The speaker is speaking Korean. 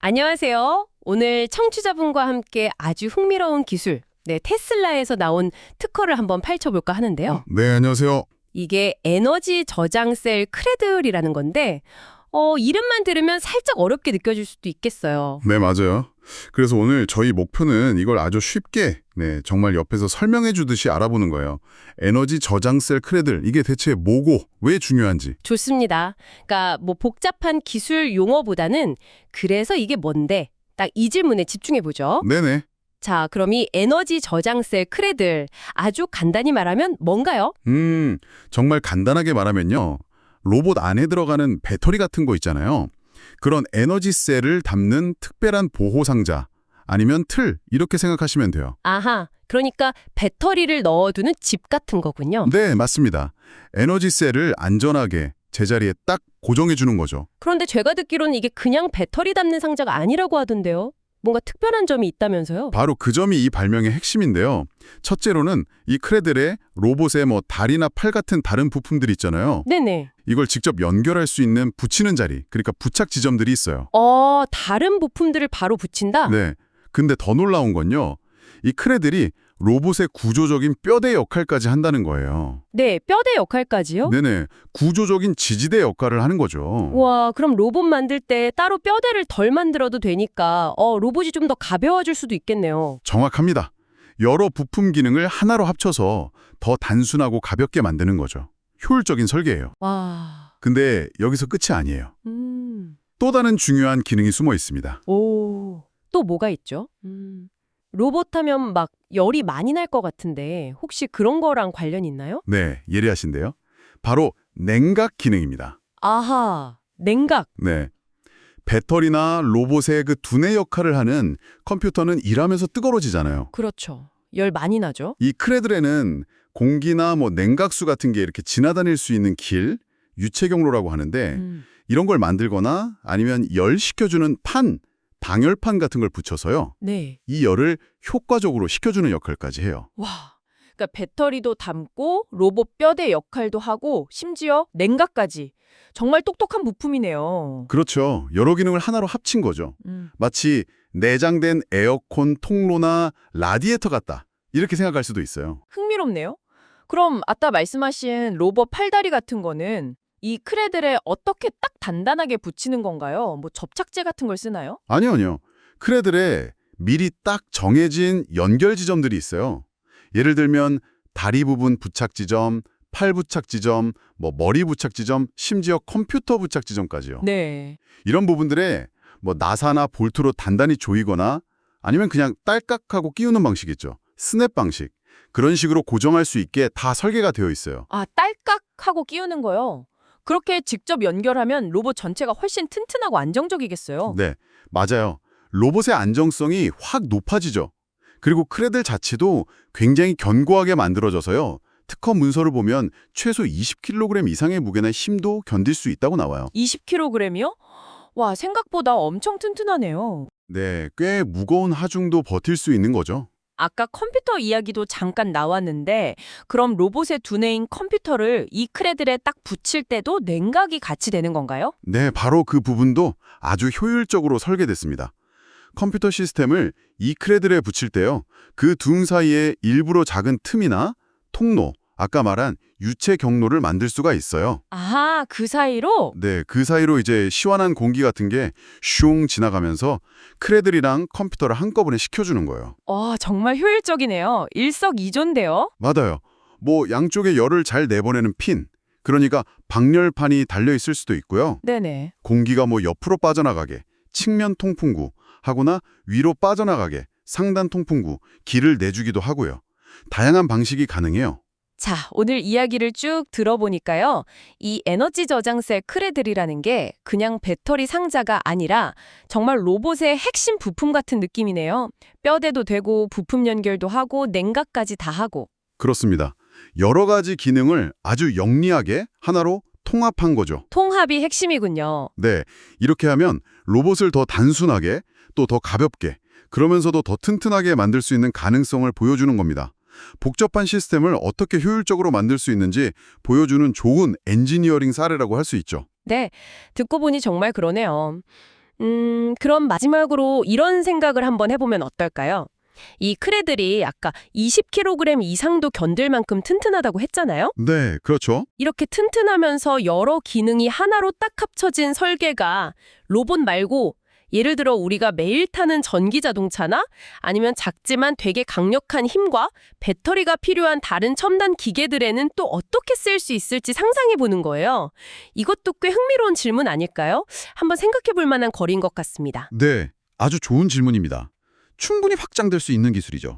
안녕하세요. 오늘 청취자분과 함께 아주 흥미로운 기술, 네, 테슬라에서 나온 특허를 한번 펼쳐볼까 하는데요. 네, 안녕하세요. 이게 에너지 저장 셀 크레들이라는 건데, 어, 이름만 들으면 살짝 어렵게 느껴질 수도 있겠어요. 네, 맞아요. 그래서 오늘 저희 목표는 이걸 아주 쉽게, 네, 정말 옆에서 설명해 주듯이 알아보는 거예요. 에너지 저장셀 크레들, 이게 대체 뭐고, 왜 중요한지. 좋습니다. 그러니까 뭐 복잡한 기술 용어보다는 그래서 이게 뭔데? 딱 이 질문에 집중해 보죠. 네네. 자, 그럼 이 에너지 저장 셀 크레들 아주 간단히 말하면 뭔가요? 음, 정말 간단하게 말하면요. 로봇 안에 들어가는 배터리 같은 거 있잖아요. 그런 에너지 셀을 담는 특별한 보호 상자, 아니면 틀, 이렇게 생각하시면 돼요. 아하. 그러니까 배터리를 넣어두는 집 같은 거군요. 네, 맞습니다. 에너지 셀을 안전하게 제자리에 딱 고정해 주는 거죠. 그런데 제가 듣기로는 이게 그냥 배터리 담는 상자가 아니라고 하던데요. 뭔가 특별한 점이 있다면서요? 바로 그 점이 이 발명의 핵심인데요. 첫째로는 이 크레들에 로봇의 뭐 다리나 팔 같은 다른 부품들 있잖아요. 네네. 이걸 직접 연결할 수 있는 붙이는 자리, 그러니까 부착 지점들이 있어요. 어, 다른 부품들을 바로 붙인다? 네. 근데 더 놀라운 건요. 이 크레들이 로봇의 구조적인 뼈대 역할까지 한다는 거예요. 네, 뼈대 역할까지요? 네네. 구조적인 지지대 역할을 하는 거죠. 와, 그럼 로봇 만들 때 따로 뼈대를 덜 만들어도 되니까 어, 로봇이 좀 더 가벼워질 수도 있겠네요. 정확합니다. 여러 부품 기능을 하나로 합쳐서 더 단순하고 가볍게 만드는 거죠. 효율적인 설계예요. 와. 근데 여기서 끝이 아니에요. 음. 또 다른 중요한 기능이 숨어 있습니다. 오. 또 뭐가 있죠? 음. 로봇 하면 막 열이 많이 날 것 같은데 혹시 그런 거랑 관련 있나요? 네, 예리하신데요. 바로 냉각 기능입니다. 아하. 냉각. 네. 배터리나 로봇의 그 두뇌 역할을 하는 컴퓨터는 일하면서 뜨거워지잖아요. 그렇죠. 열 많이 나죠? 이 크레들에는 공기나 뭐 냉각수 같은 게 이렇게 지나다닐 수 있는 길, 유체 경로라고 하는데 음. 이런 걸 만들거나 아니면 열 식혀주는 판, 방열판 같은 걸 붙여서요. 네. 이 열을 효과적으로 식혀주는 역할까지 해요. 와. 그러니까 배터리도 담고 로봇 뼈대 역할도 하고 심지어 냉각까지. 정말 똑똑한 부품이네요. 그렇죠. 여러 기능을 하나로 합친 거죠. 음. 마치 내장된 에어컨 통로나 라디에이터 같다. 이렇게 생각할 수도 있어요. 흥미롭네요. 그럼 아까 말씀하신 로봇 팔다리 같은 거는 이 크레들에 어떻게 딱 단단하게 붙이는 건가요? 뭐 접착제 같은 걸 쓰나요? 아니요, 아니요. 크레들에 미리 딱 정해진 연결 지점들이 있어요. 예를 들면 다리 부분 부착 지점, 팔 부착 지점, 뭐 머리 부착 지점, 심지어 컴퓨터 부착 지점까지요. 네. 이런 부분들에 뭐 나사나 볼트로 단단히 조이거나 아니면 그냥 딸깍하고 끼우는 방식이죠. 스냅 방식. 그런 식으로 고정할 수 있게 다 설계가 되어 있어요. 아, 딸깍 하고 끼우는 거요. 그렇게 직접 연결하면 로봇 전체가 훨씬 튼튼하고 안정적이겠어요. 네, 맞아요. 로봇의 안정성이 확 높아지죠. 그리고 크레들 자체도 굉장히 견고하게 만들어져서요. 특허 문서를 보면 최소 20kg 이상의 무게나 힘도 견딜 수 있다고 나와요. 20kg이요? 와, 생각보다 엄청 튼튼하네요. 네, 꽤 무거운 하중도 버틸 수 있는 거죠. 아까 컴퓨터 이야기도 잠깐 나왔는데 그럼 로봇의 두뇌인 컴퓨터를 이 크레들에 딱 붙일 때도 냉각이 같이 되는 건가요? 네, 바로 그 부분도 아주 효율적으로 설계됐습니다. 컴퓨터 시스템을 이 크레들에 붙일 때요. 그 둥 사이에 일부러 작은 틈이나 통로, 아까 말한 유체 경로를 만들 수가 있어요. 아하, 그 사이로? 네, 그 사이로 이제 시원한 공기 같은 게슝 지나가면서 크레들이랑 컴퓨터를 한꺼번에 식혀주는 거예요. 와, 정말 효율적이네요. 일석이조인데요? 맞아요. 뭐 양쪽에 열을 잘 내보내는 핀, 그러니까 방열판이 달려 있을 수도 있고요. 네네. 공기가 뭐 옆으로 빠져나가게 측면 통풍구 하거나 위로 빠져나가게 상단 통풍구 길을 내주기도 하고요. 다양한 방식이 가능해요. 자, 오늘 이야기를 쭉 들어보니까요. 이 에너지 저장셀 크레들이라는 게 그냥 배터리 상자가 아니라 정말 로봇의 핵심 부품 같은 느낌이네요. 뼈대도 되고 부품 연결도 하고 냉각까지 다 하고. 그렇습니다. 여러 가지 기능을 아주 영리하게 하나로 통합한 거죠. 통합이 핵심이군요. 네, 이렇게 하면 로봇을 더 단순하게 또 더 가볍게 그러면서도 더 튼튼하게 만들 수 있는 가능성을 보여주는 겁니다. 복잡한 시스템을 어떻게 효율적으로 만들 수 있는지 보여주는 좋은 엔지니어링 사례라고 할 수 있죠. 네, 듣고 보니 정말 그러네요. 음, 그럼 마지막으로 이런 생각을 한번 해보면 어떨까요? 이 크레들이 아까 20kg 이상도 견딜 만큼 튼튼하다고 했잖아요? 네, 그렇죠. 이렇게 튼튼하면서 여러 기능이 하나로 딱 합쳐진 설계가 로봇 말고 예를 들어 우리가 매일 타는 전기 자동차나 아니면 작지만 되게 강력한 힘과 배터리가 필요한 다른 첨단 기계들에는 또 어떻게 쓰일 수 있을지 상상해 보는 거예요. 이것도 꽤 흥미로운 질문 아닐까요? 한번 생각해 볼 만한 거리인 것 같습니다. 네, 아주 좋은 질문입니다. 충분히 확장될 수 있는 기술이죠.